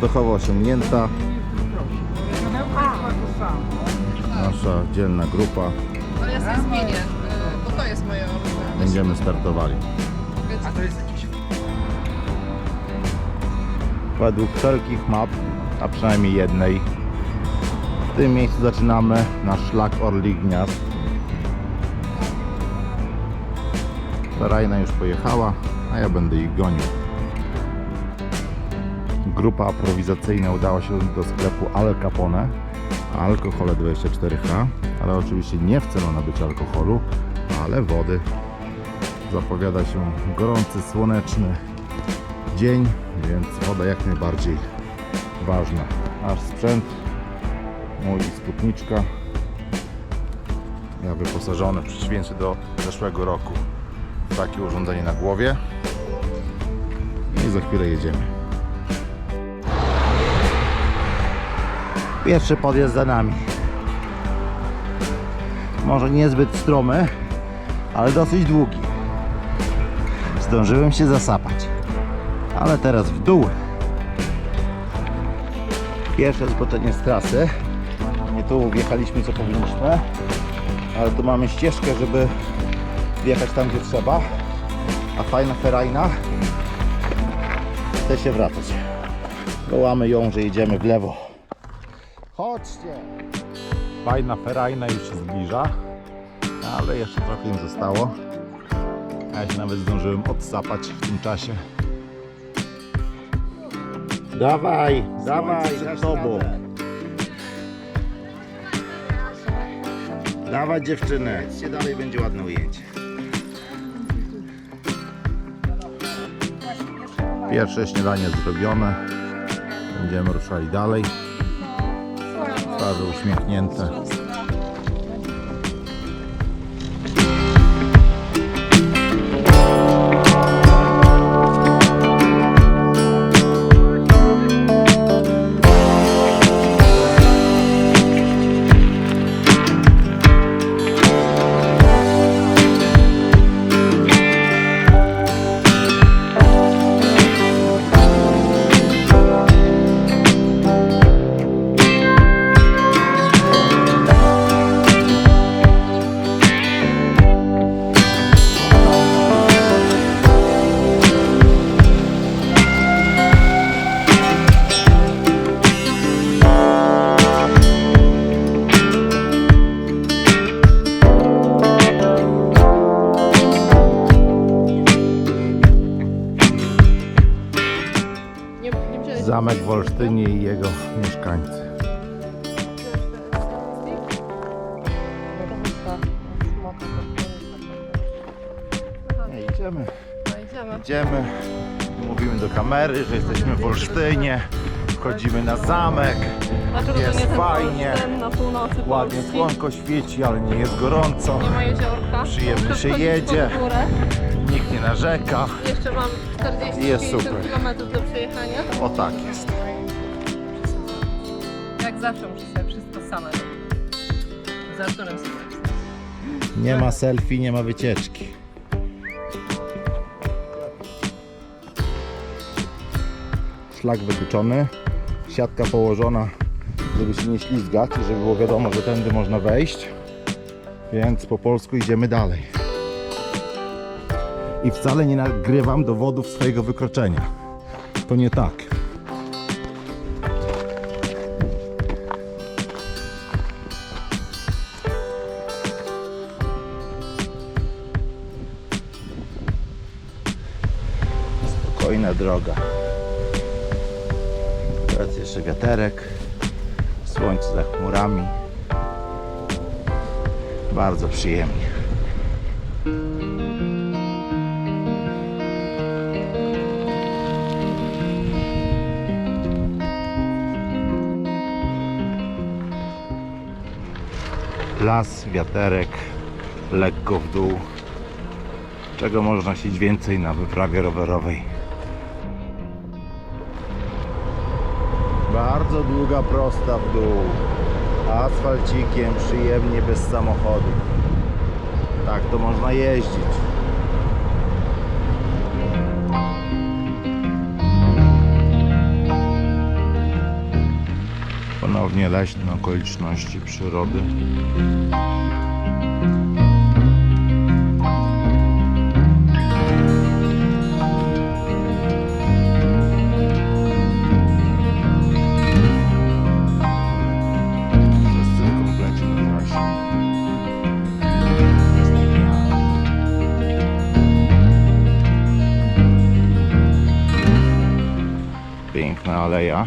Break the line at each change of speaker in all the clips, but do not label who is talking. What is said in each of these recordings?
Częstochowa osiągnięta. Nasza dzielna grupa.
Ale ja sobie zmienię, bo to jest moje ulubione.
Będziemy startowali. Według wszelkich map, a przynajmniej jednej, w tym miejscu zaczynamy nasz szlak Orlich Gniazd. Ferajna już pojechała, a ja będę ich gonił. Grupa aprowizacyjna udała się do sklepu Al Capone, alkohole 24H, ale oczywiście nie w celu nabycia alkoholu, ale wody. Zapowiada się gorący, słoneczny dzień, więc woda jak najbardziej ważna. Nasz sprzęt, mój sputniczka, ja wyposażony w przeciwieństwie do zeszłego roku w takie urządzenie na głowie i za chwilę jedziemy. Pierwszy podjazd za nami. Może niezbyt stromy, ale dosyć długi. Zdążyłem się zasapać ale teraz w dół. Pierwsze zboczenie z trasy. Nie tu wjechaliśmy co powinniśmy, ale tu mamy ścieżkę, żeby wjechać tam gdzie trzeba. A fajna ferajna chce się wracać. Wołamy ją, że jedziemy w lewo. Chodźcie! Fajna ferajna już się zbliża, ale jeszcze trochę im zostało. Ja się nawet zdążyłem odsapać w tym czasie. Dawaj, dawaj, przed tobą. Dawaj dziewczynę. Się dalej będzie ładne ujęcie. Pierwsze śniadanie zrobione. Będziemy ruszali dalej. Twarze uśmiechnięte. Zamek w Olsztynie i jego mieszkańcy. Nie, idziemy.
No idziemy.
Idziemy, mówimy do kamery, że jesteśmy w Olsztynie, wchodzimy na zamek,
Dlaczego
Jest fajnie. Ładnie słonko świeci, ale nie jest gorąco,
Nie ma jeziorka.
Przyjemnie się jedzie. nikt nie narzeka,
Jeszcze mam 40
Jest super.
km do przejechania.
o tak jest.
Jak zawsze muszę sobie wszystko same robić. Z Arturem sobie.
Nie ma selfie, nie ma wycieczki. Szlak wytyczony, siatka położona, żeby się nie ślizgać i żeby było wiadomo, że tędy można wejść. Więc po polsku idziemy dalej. I wcale nie nagrywam dowodów swojego wykroczenia. To nie tak. Spokojna droga. Teraz jeszcze wiaterek. Słońce za chmurami. Bardzo przyjemnie. Las, wiaterek, lekko w dół. Czego można chcieć więcej na wyprawie rowerowej? Bardzo długa prosta w dół. Asfalcikiem, przyjemnie, bez samochodu. Tak to można jeździć. Ponownie leśne okoliczności przyrody. Piękna aleja.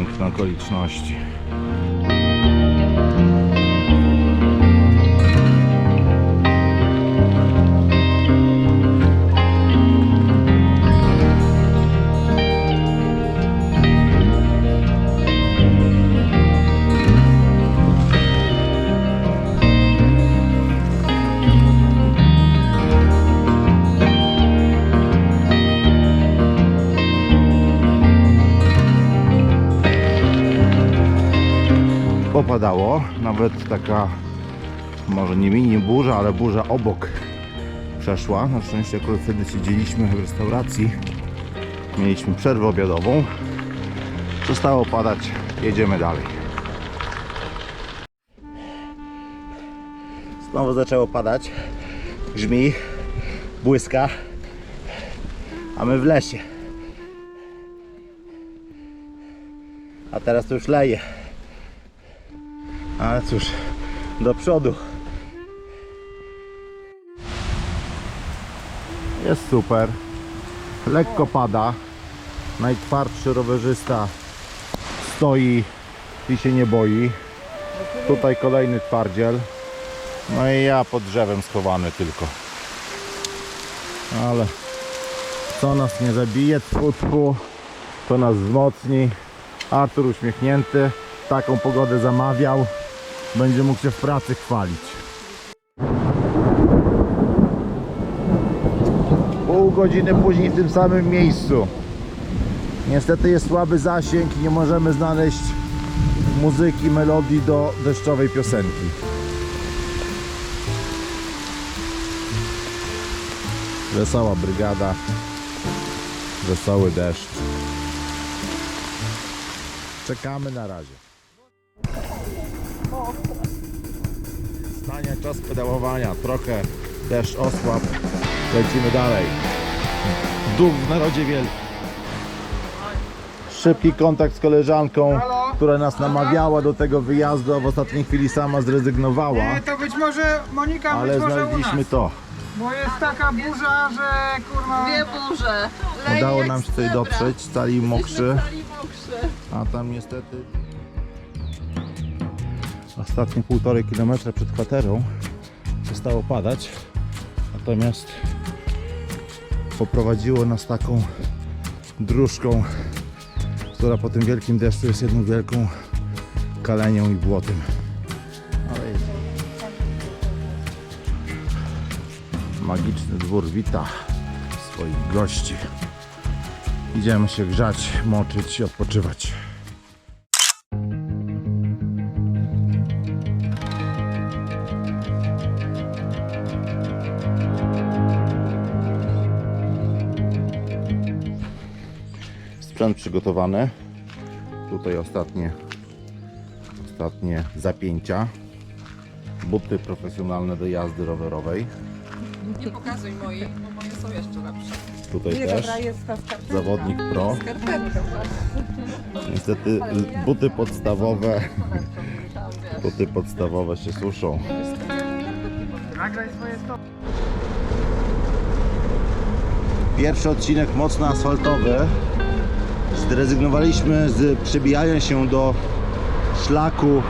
Piękne okoliczności. Popadało, nawet taka może nie mini burza, ale burza obok przeszła. Na szczęście akurat wtedy siedzieliśmy w restauracji. Mieliśmy przerwę obiadową. Przestało padać, jedziemy dalej. Znowu zaczęło padać. Grzmi, błyska, a my w lesie. A teraz to już leje. Ale cóż, do przodu. Jest super. Lekko pada. Najtwardszy rowerzysta stoi i się nie boi. Tutaj kolejny twardziel. No i ja pod drzewem schowany tylko. Ale co nas nie zabije, tfu, to nas wzmocni. Artur uśmiechnięty, taką pogodę zamawiał. Będzie mógł się w pracy chwalić. Pół godziny później w tym samym miejscu. Niestety jest słaby zasięg i nie możemy znaleźć muzyki, melodii do deszczowej piosenki. Wesoła brygada, wesoły deszcz. Czekamy na razie. Czas pedałowania, trochę deszcz osłab, lecimy dalej. Duch w narodzie wielkim. Szybki kontakt z koleżanką, która nas namawiała do tego wyjazdu, a w ostatniej chwili sama zrezygnowała,
Nie, to być może Monika,
ale
być może u
znaleźliśmy
nas.
to.
Bo jest taka burza, że kurwa...
Dwie burze.
Udało nam się tutaj dotrzeć, Cali mokrzy. a tam niestety ostatnie półtorej kilometra przed kwaterą przestało padać, natomiast poprowadziło nas taką dróżką, która po tym wielkim deszczu jest jedną wielką kalenią i błotem. Ale. Magiczny dwór wita swoich gości. Idziemy się grzać, moczyć i odpoczywać. Sprzęt przygotowany. Tutaj ostatnie, ostatnie zapięcia. Buty profesjonalne do jazdy rowerowej.
Nie pokazuj mojej, bo moje są jeszcze lepsze.
Tutaj też.
jest ta skarpetka.
Zawodnik pro.
Skarpetka.
Niestety l- buty podstawowe, buty podstawowe się suszą.
Nagraj swoje sto...
Pierwszy odcinek mocno asfaltowy. Zrezygnowaliśmy z przebijania się do szlaku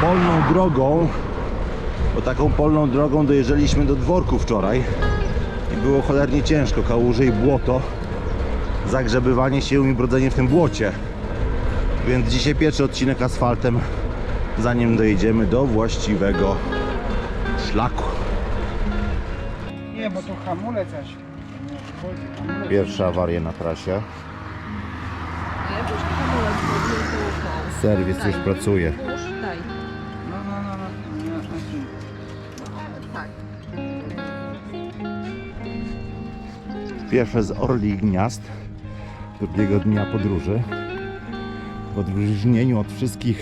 polną drogą, bo taką polną drogą dojeżdżaliśmy do dworku wczoraj i było cholernie ciężko, kałuże i błoto, zagrzebywanie się i brodzenie w tym błocie. Więc dzisiaj pierwszy odcinek asfaltem, zanim dojedziemy do właściwego szlaku.
Nie, bo to hamulec aż.
Pierwsza awaria na trasie.
Nie, już hamulec pod wielką
Serwis już pracuje.
Daj.
No, no, no, no. no, znaczy.
Tak.
Pierwsze z orlich gniazd. drugiego dnia podróży. W odróżnieniu od wszystkich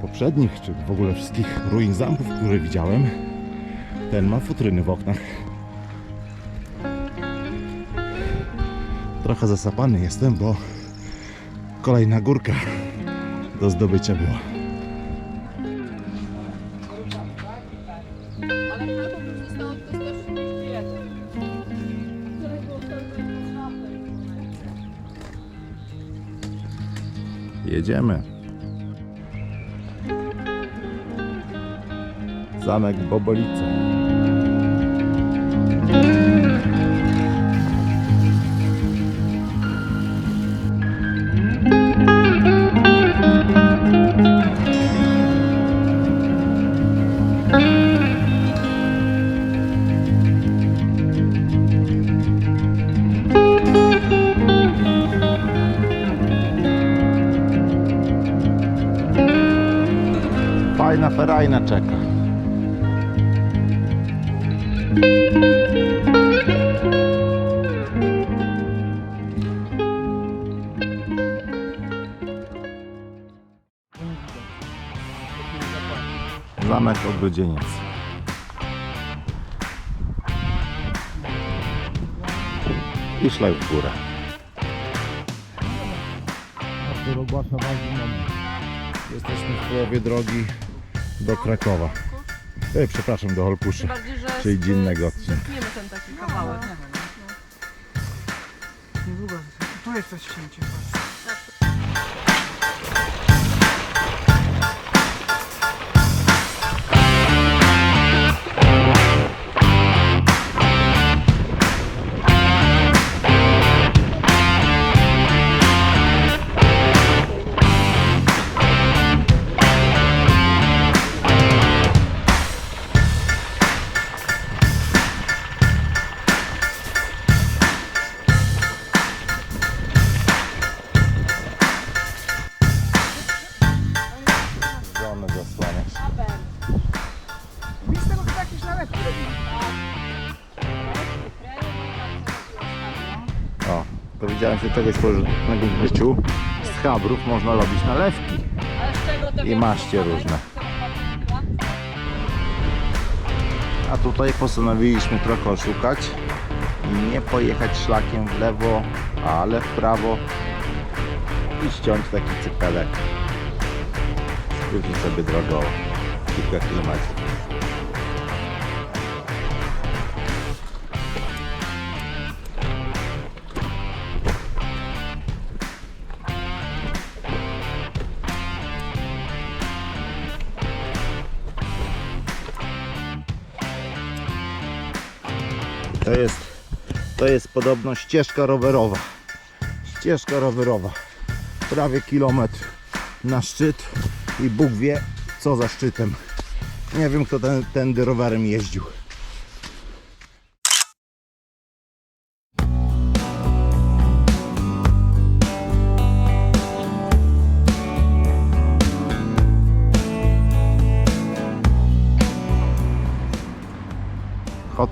poprzednich, czy w ogóle wszystkich ruin zamków, które widziałem, ten ma futryny w oknach. Trochę zasapany jestem, bo kolejna górka do zdobycia była.
Ale na to już zostało 231. Którego
Jedziemy. Zamek Bobolice. Zamek Ogrodzieniec. I szlak w górę. Artur ogłasza ważny moment. Jesteśmy w połowie drogi do Krakowa. Ej, przepraszam, do Holkuszy.
Bardziej, że
Czyli dziennego odcinka.
zetniemy ten taki kawałek.
Niedługo. Tu jest coś cięcie.
O, dowiedziałem się czegoś pożytecznego w życiu. Z chabrów można robić nalewki. I maście różne. A tutaj postanowiliśmy trochę oszukać i nie pojechać szlakiem w lewo, ale w prawo i ściąć taki cypelek. Skrócić sobie drogą kilka kilometrów. To jest, to jest podobno ścieżka rowerowa. Ścieżka rowerowa. Prawie kilometr na szczyt i Bóg wie co za szczytem. Nie wiem kto ten, tędy rowerem jeździł.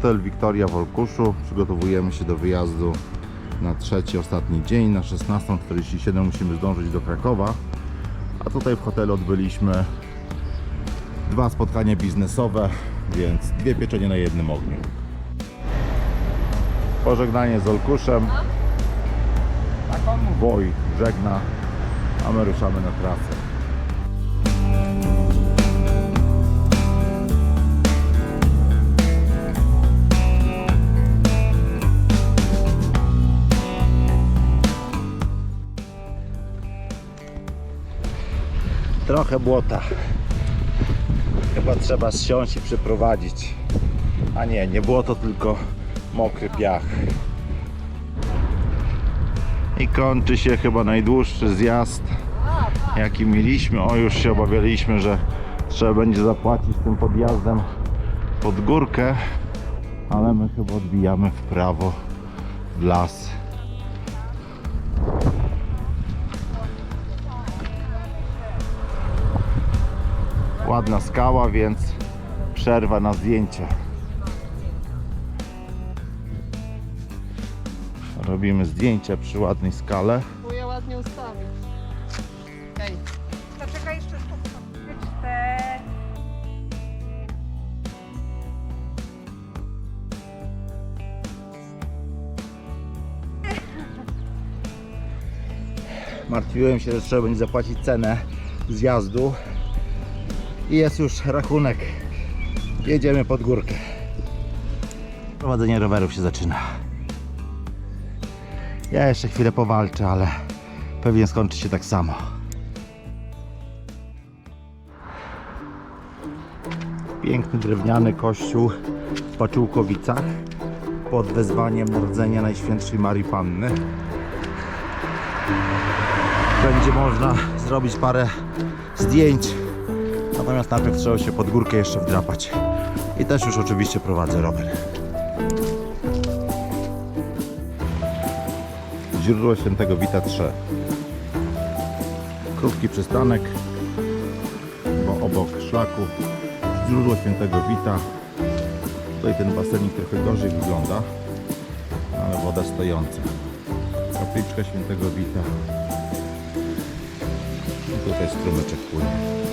Hotel Wiktoria w Olkuszu. Przygotowujemy się do wyjazdu na trzeci, ostatni dzień. Na 16.47 musimy zdążyć do Krakowa. A tutaj w hotelu odbyliśmy dwa spotkania biznesowe, więc dwie pieczenie na jednym ogniu. Pożegnanie z Olkuszem. Woj żegna, a my ruszamy na trasę. Trochę błota. Chyba trzeba zsiąść i przeprowadzić. A nie, nie błoto, tylko mokry piach. I kończy się chyba najdłuższy zjazd, jaki mieliśmy. O, już się obawialiśmy, że trzeba będzie zapłacić tym podjazdem pod górkę, ale my chyba odbijamy w prawo w las. Ładna skała, więc przerwa na zdjęcie. Robimy zdjęcia przy ładnej skale.
Bo ja ładnie ustawię. Ej,
Zaczekaj jeszcze sztukę.
Martwiłem się, że trzeba będzie zapłacić cenę zjazdu. I jest już rachunek. Jedziemy pod górkę. Prowadzenie rowerów się zaczyna. Ja jeszcze chwilę powalczę, ale pewnie skończy się tak samo. Piękny drewniany kościół w Paciółkowicach pod wezwaniem Narodzenia Najświętszej Marii Panny będzie można zrobić parę zdjęć. Natomiast najpierw trzeba się pod górkę jeszcze wdrapać. I też już oczywiście prowadzę rower. Źródło Świętego Wita 3. Krótki przystanek, bo obok szlaku źródło Świętego Wita. Tutaj ten basenik trochę gorzej wygląda, ale woda stojąca. Kapliczka Świętego Wita. I tutaj strumyczek płynie.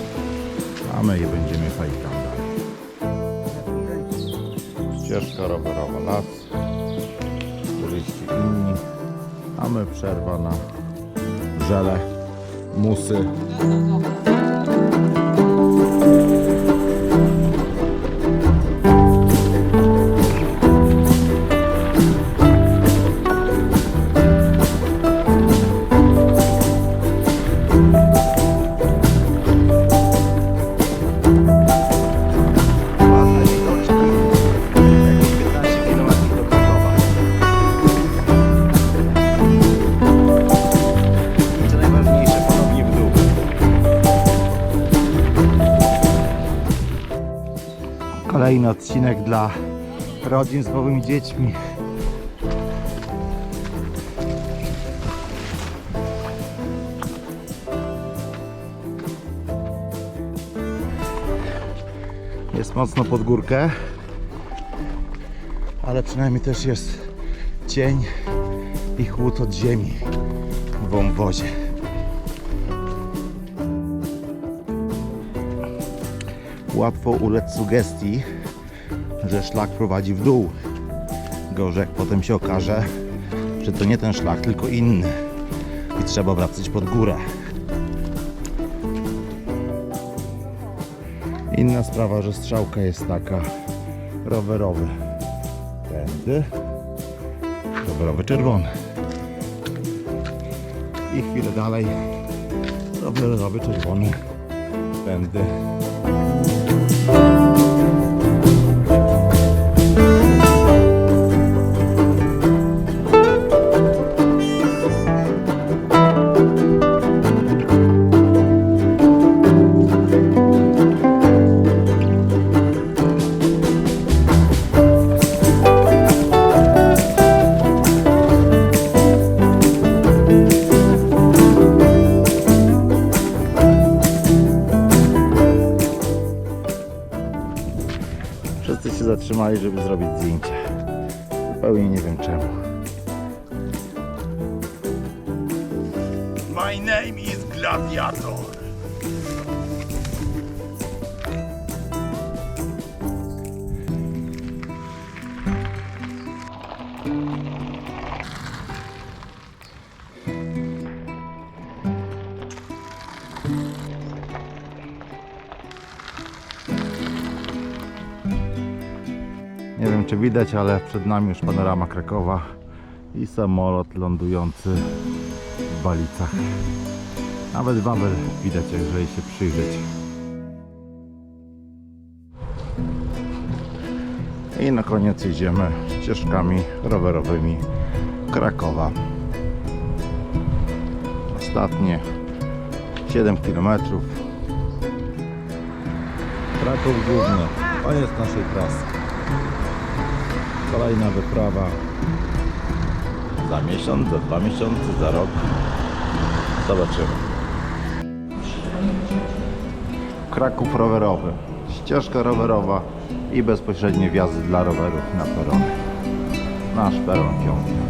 A my je będziemy fajkam dalej. Ścieżka rowerowa, las. Turyści inni. A my przerwa na żele, musy. Kolejny odcinek dla rodzin z małymi dziećmi. Jest mocno pod górkę, ale przynajmniej też jest cień i chłód od ziemi w wąwozie. Łatwo ulec sugestii, że szlak prowadzi w dół. Gorzej potem się okaże, że to nie ten szlak, tylko inny i trzeba wracać pod górę. Inna sprawa, że strzałka jest taka rowerowy tędy, rowerowy czerwony. I chwilę dalej rowerowy czerwony tędy. Nie wiem czy widać, ale przed nami już panorama Krakowa i samolot lądujący w Balicach. Nawet Wawel widać, jeżeli się przyjrzeć. I na koniec jedziemy ścieżkami rowerowymi Krakowa. Ostatnie 7 km. Kraków Główny. Koniec naszej trasy. Kolejna wyprawa za miesiąc, za dwa miesiące, za rok. Zobaczymy. Kraków rowerowy. Ścieżka rowerowa i bezpośrednie wjazdy dla rowerów na peron. Nasz peron piąty.